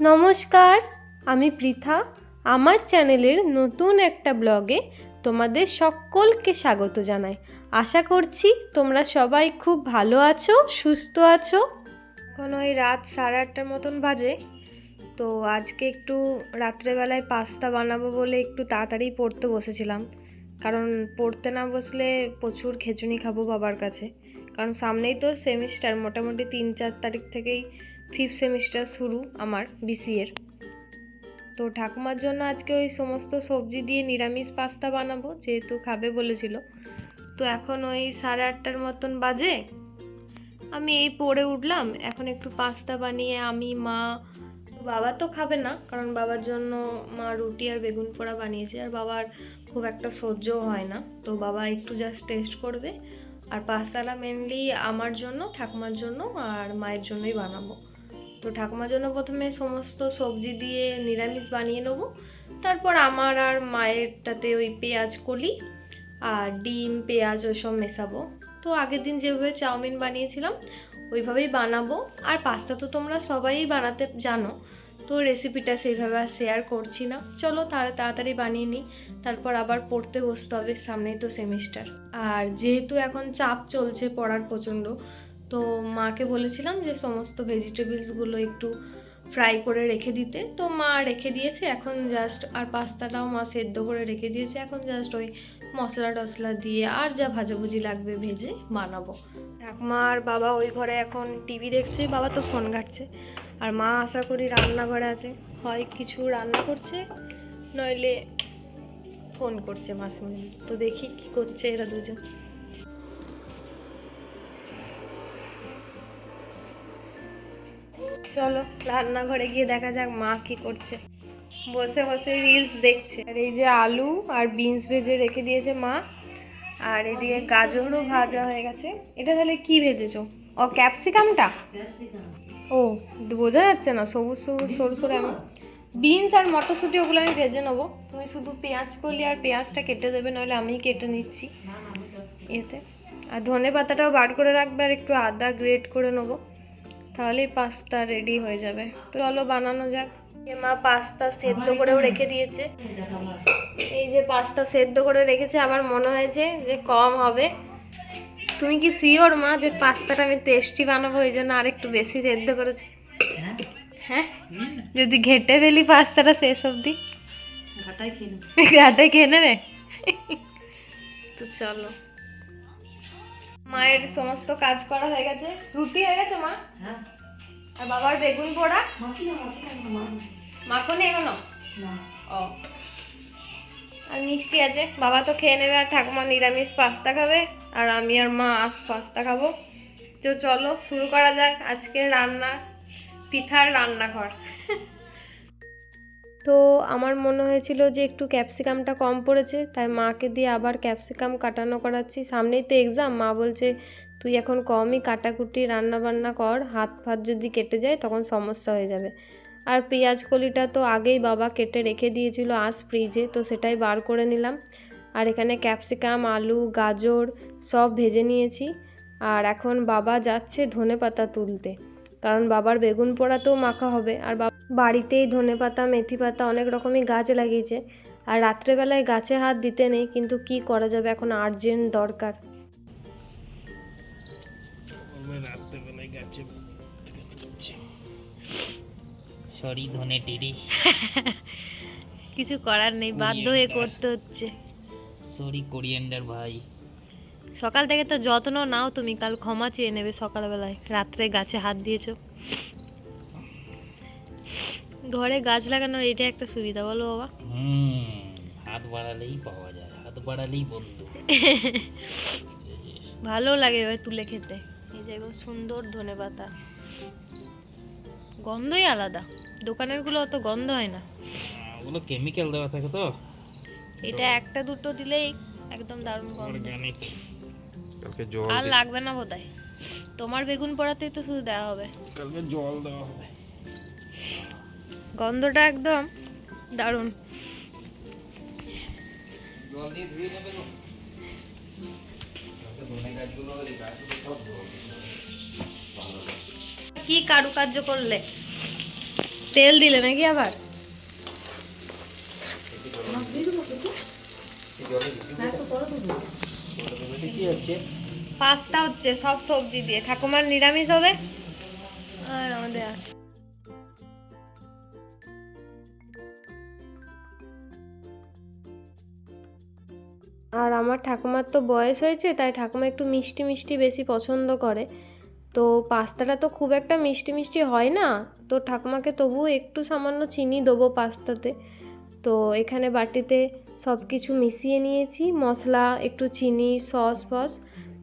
নমস্কার, আমি পৃথা। আমার চ্যানেলের নতুন একটা ব্লগে তোমাদের সকলকে স্বাগত জানাই। আশা করছি তোমরা সবাই খুব ভালো আছো, সুস্থ আছো। এখন ওই রাত সাড়ে আটটার মতন বাজে, তো আজকে একটু রাত্রেবেলায় পাস্তা বানাবো বলে একটু তাড়াতাড়ি পড়তে বসেছিলাম। কারণ পড়তে না বসলে প্রচুর খেচুনি খাব বাবার কাছে। কারণ সামনেই তো সেমিস্টার মোটামুটি তিন চার তারিখ থেকেই ফিফথ সেমিস্টার শুরু আমার বিসিএর তো ঠাকুমার জন্য আজকে ওই সমস্ত সবজি দিয়ে নিরামিষ পাস্তা বানাবো, যেহেতু খাবে বলেছিল। তো এখন ওই সাড়ে আটটার মতন বাজে। আমি এই পড়ে উঠলাম, এখন একটু পাস্তা বানিয়ে আমি, মা, বাবা তো খাবে না, কারণ বাবার জন্য মা রুটি আর বেগুন পোড়া বানিয়েছে, আর বাবার খুব একটা সহ্যও হয় না। তো বাবা একটু জাস্ট টেস্ট করবে, আর পাস্তাটা মেনলি আমার জন্য, ঠাকুমার জন্য, আর মায়ের জন্যই বানাবো। তো ঠাকুমার জন্য প্রথমে সমস্ত সবজি দিয়ে নিরামিষ বানিয়ে নেব। তারপর আমার আর মায়েরটাতে ওই পেঁয়াজ কলি আর ডিম, পেঁয়াজ ওইসব মেশাবো। তো আগের দিন যেভাবে চাউমিন বানিয়েছিলাম, ওইভাবেই বানাবো। আর পাস্তা তো তোমরা সবাই বানাতে জানো, তো রেসিপিটা সেইভাবে আর শেয়ার করছি না। চলো তাহলে তাড়াতাড়ি বানিয়ে নিই, তারপর আবার পড়তে বসতে হবে সামনেই তো সেমিস্টার আর যেহেতু এখন চাপ চলছে পড়ার প্রচণ্ড তো মাকে বলেছিলাম যে সমস্ত ভেজিটেবলসগুলো একটু ফ্রাই করে রেখে দিতে। তো মা রেখে দিয়েছে, এখন জাস্ট আর পাস্তাটাও মা সেদ্ধ করে রেখে দিয়েছে। এখন জাস্ট ওই মশলা টশলা দিয়ে আর যা ভাজাভুজি লাগবে ভেজে বানাবো। ঠাকুমা আর বাবা ওই ঘরে এখন টিভি দেখছে, বাবা তো ফোন ঘাটছে। আর মা আশা করি রান্নাঘরে আছে। হয় কিছু রান্না করছে, নইলে ফোন করছে মাঝে তো দেখি কি করছে এরা দুজন। চলো রান্নাঘরে গিয়ে দেখা যাক মা কি করছে। বসে বসে রিলস দেখছে। আর এই যে আলু আর বিনস ভেজে রেখে দিয়েছে মা। আর এদিকে গাজরও ভাজা হয়ে গেছে। এটা তাহলে কি ভেজেছো? ও ক্যাপসিকামটা ও বোঝা যাচ্ছে না সবুজ সবুজ সরু সরু আমি বিনস আর মটরশুঁটি ওগুলো আমি ভেজে নেব। তুমি শুধু পেঁয়াজ করলি আর পেঁয়াজটা কেটে দেবে নাহলে আমি কেটে নিচ্ছি এতে। আর ধনে পাতাটাও বার করে রাখবে আর একটু আদা গ্রেট করে নেব। তাহলেই পাস্তা রেডি হয়ে যাবে। তো চলো বানানো যাক। মা পাস্তা সেদ্ধ করেও রেখে দিয়েছে। এই যে পাস্তা সেদ্ধ করে রেখেছে আবার মনে হয়েছে যে কম হবে। তুমি কি শিওর মা যে পাস্তাটা আমি টেস্টি বানাবো? এই জন্য আর একটু বেশি সেদ্ধ করেছে। হ্যাঁ? যদি ঘেটে ফেলি পাস্তাটা শেষ অবধি। ঘাটায় খেয়ে নেবে? তো চলো। মায়ের সমস্ত কাজ করা হয়ে গেছে। রুটি হয়ে গেছে মা? আর বাবার বেগুন পোড়া? মাখো নেই এখনও? ও। আর মিষ্টি আছে। বাবা তো খেয়ে নেবে আর ঠাকুমা নিরামিষ পাস্তা খাবে আর আমি আর মা আস পাস্তা খাব। তো চলো শুরু করা যাক আজকের রান্না পিঠার রান্নাঘর। তো আমার মনে হয়েছিল যে একটু ক্যাপসিকামটা কম পড়েছে তাই মাকে দিয়ে আবার ক্যাপসিকাম কাটানো করাচ্ছি। সামনেই তো এক্সাম মা বলছে তুই এখন কমই কাটাকুটি, রান্নাবান্না কর, হাত ফাত যদি কেটে যায় তখন সমস্যা হয়ে যাবে। আর পেঁয়াজ কলিটা তো আগেই বাবা কেটে রেখে দিয়েছিল আজ ফ্রিজে, তো সেটাই বার করে নিলাম। আর এখানে ক্যাপসিকাম, আলু, গাজর সব ভেজে নিয়েছি। আর এখন বাবা যাচ্ছে ধনে পাতা তুলতে। কারণ বাবার বেগুন পোড়াতেও মাখা হবে। আর বাড়িতেই ধনে পাতা, মেথি পাতা অনেক রকমই গাছ লাগিয়েছে। আর রাত্রেবেলায় গাছে হাত দিতে নেই, কিন্তু কি করা যাবে? এখন আর্জেন্ট দরকার। সরি ধনে টিরি। কিছু করার নেই বাধ্য হয়ে করতে হচ্ছে। সরি কোরিয়েন্ডার ভাই। সকাল থেকে তো যত্ন নাও তুমি কাল ক্ষমা চেয়ে নেবে সকালবেলায়। রাত্রে গাছে হাত দিয়েছ। ঘরে গাছ লাগানোর এটা একটা সুবিধা বলো বাবা। হুম হাত বাড়ালেই পাওয়া যায় হাত বাড়ালেই বন্ধু। ভালো লাগে এবার তুলে খেতে। এই যে সুন্দর ধনে পাতা। গন্ধই আলাদা। দোকানেরগুলো অত গন্ধ হয় না। ওগুলো কেমিক্যাল দেওয়া থাকে তো? এটা একটা দুটো দিলেই একদম দারুণ গন্ধ। অর্গানিক কালকে জল আর লাগবে না বোধহয়। তোমার বেগুন পোড়াতেই তো শুধু দেওয়া হবে। কালকে জল দেওয়া হবে। গন্ধটা একদম দারুণ। জল দিয়ে ধুয়ে নেবে তো? কি কারুকার্য করলে? তেল দিলে নাকি আবার? পাস্তা হচ্ছে সব সবজি দিয়ে। ঠাকুমার নিরামিষ হবে? আর আমাদের আছে। আর আমার ঠাকুমার তো বয়স হয়েছে তাই ঠাকুমা একটু মিষ্টি মিষ্টি বেশি পছন্দ করে। তো পাস্তাটা তো খুব একটা মিষ্টি মিষ্টি হয় না। তো ঠাকুমাকে তবুও একটু সামান্য চিনি দেবো পাস্তাতে। তো এখানে বাটিতে সব কিছু মিশিয়ে নিয়েছি। মশলা, একটু চিনি, সস, ফস।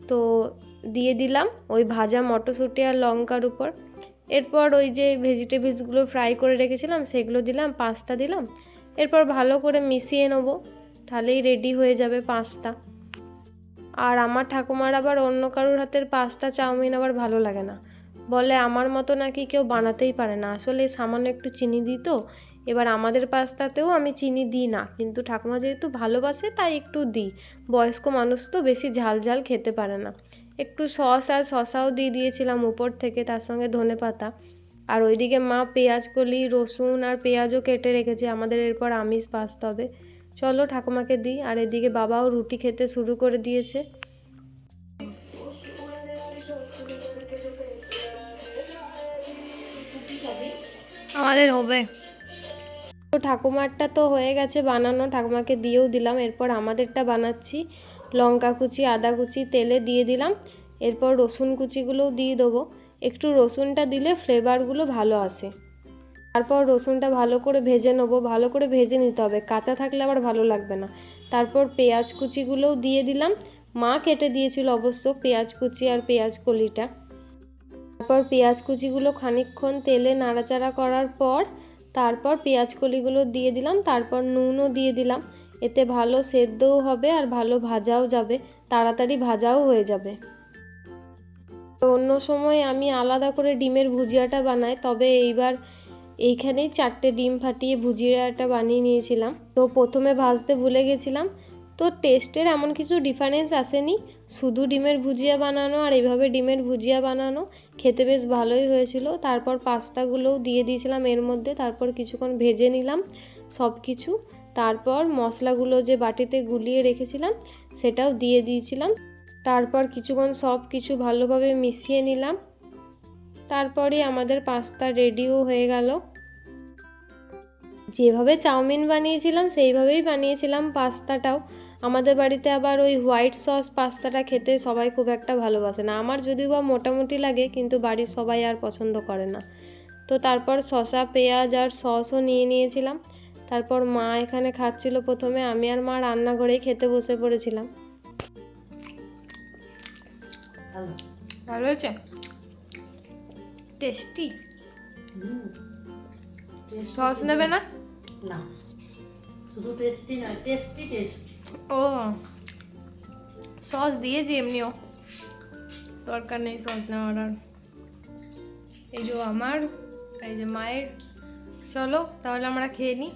তো দিয়ে দিলাম ওই ভাজা মটরশুঁটি আর লঙ্কার উপর। এরপর ওই যে ভেজিটেবলসগুলো ফ্রাই করে রেখেছিলাম, সেগুলো দিলাম, পাস্তা দিলাম। এরপর ভালো করে মিশিয়ে নেব, তাহলেই রেডি হয়ে যাবে পাস্তা। আর আমার ঠাকুমার আবার অন্য কারোর হাতের পাস্তা, চাউমিন আবার ভালো লাগে না। বলে আমার মতো নাকি কেউ বানাতেই পারে না। আসলে সামান্য একটু চিনি দিই তো। এবার আমাদের পাস্তাতেও আমি চিনি দিই না। কিন্তু ঠাকুমা যেহেতু ভালোবাসে, তাই একটু দিই। বয়স্ক মানুষ তো বেশি ঝাল ঝাল খেতে পারে না। একটু সস আর শসাও দিয়ে দিয়েছিলাম উপর থেকে, তার সঙ্গে ধনে পাতা। আর ওইদিকে মা পেঁয়াজ কলি, রসুন আর পেঁয়াজও কেটে রেখেছে। আমাদের এরপর আমিষ পাস্তা হবে। চলো ঠাকুমাকে দিই। আর এদিকে বাবাও রুটি খেতে শুরু করে দিয়েছে। আমাদের হবে। তো ঠাকুমারটা তো হয়ে গেছে বানানো, ঠাকুমাকে দিয়েও দিলাম। এরপর আমাদেরটা বানাচ্ছি। লঙ্কা কুচি, আদা কুচি, তেলে দিয়ে দিলাম। এরপর রসুন কুচিগুলোও দিয়ে দেবো। একটু রসুনটা দিলে ফ্লেভারগুলো ভালো আসে। তারপর রসুনটা ভালো করে ভেজে নেব, ভালো করে ভেজে নিতে হবে। কাঁচা থাকলে আবার ভালো লাগবে না। তারপর পেঁয়াজ কুচিগুলোও দিয়ে দিলাম। মা কেটে দিয়েছিল অবশ্য পেঁয়াজ কুচি আর পেঁয়াজ কলিটা। তারপর পেঁয়াজ কুচিগুলো খানিকক্ষণ তেলে নাড়াচাড়া করার পর তারপর পেঁয়াজ কলিগুলো দিয়ে দিলাম। তারপর নুনও দিয়ে দিলাম। এতে ভালো সেদ্ধও হবে আর ভালো ভাজাও যাবে। তাড়াতাড়ি ভাজাও হয়ে যাবে। অন্য সময় আমি আলাদা করে ডিমের ভুজিয়াটা বানাই, তবে এইবার এইখানেই চারটে ডিম ফাটিয়ে ভুজিয়াটা বানিয়ে নিয়েছিলাম। তো প্রথমে ভাজতে ভুলে গেছিলাম। তো টেস্টের এমন কিছু ডিফারেন্স আসেনি। শুধু ডিমের ভুজিয়া বানানো আর এইভাবে ডিমের ভুজিয়া বানানো খেতে বেশ ভালোই হয়েছিল। তারপর পাস্তাগুলোও দিয়ে দিয়েছিলাম এর মধ্যে। তারপর কিছুক্ষণ ভেজে নিলাম সব কিছু তারপর মশলাগুলো যে বাটিতে গুলিয়ে রেখেছিলাম, সেটাও দিয়ে দিয়েছিলাম। তারপর কিছুক্ষণ সব কিছু ভালোভাবে মিশিয়ে নিলাম। তারপরে আমাদের পাস্তা রেডিও হয়ে গেল। যেভাবে চাউমিন বানিয়েছিলাম, সেইভাবেই বানিয়েছিলাম পাস্তাটাও। আমাদের বাড়িতে আবার ওই হোয়াইট সস পাস্তাটা খেতে সবাই খুব একটা ভালোবাসে না। আমার যদিও বা মোটামুটি লাগে, কিন্তু বাড়ির সবাই আর পছন্দ করে না। তো তারপর শসা, পেঁয়াজ আর সসও নিয়ে নিয়েছিলাম। তারপর মা এখানে খাচ্ছিল প্রথমে, আমি আর মা রান্নাঘরেই খেতে বসে পড়েছিলাম। ভালো। হয়েছে? টেস্টি সস নেবে না? না শুধু টেস্টি নয় টেস্টি টেস্ট ও সস দিয়েছি এমনিও। দরকার নেই সস নেওয়ার আর। এই যে আমার এই যে মায়ের। চলো তাহলে আমরা খেয়ে নিই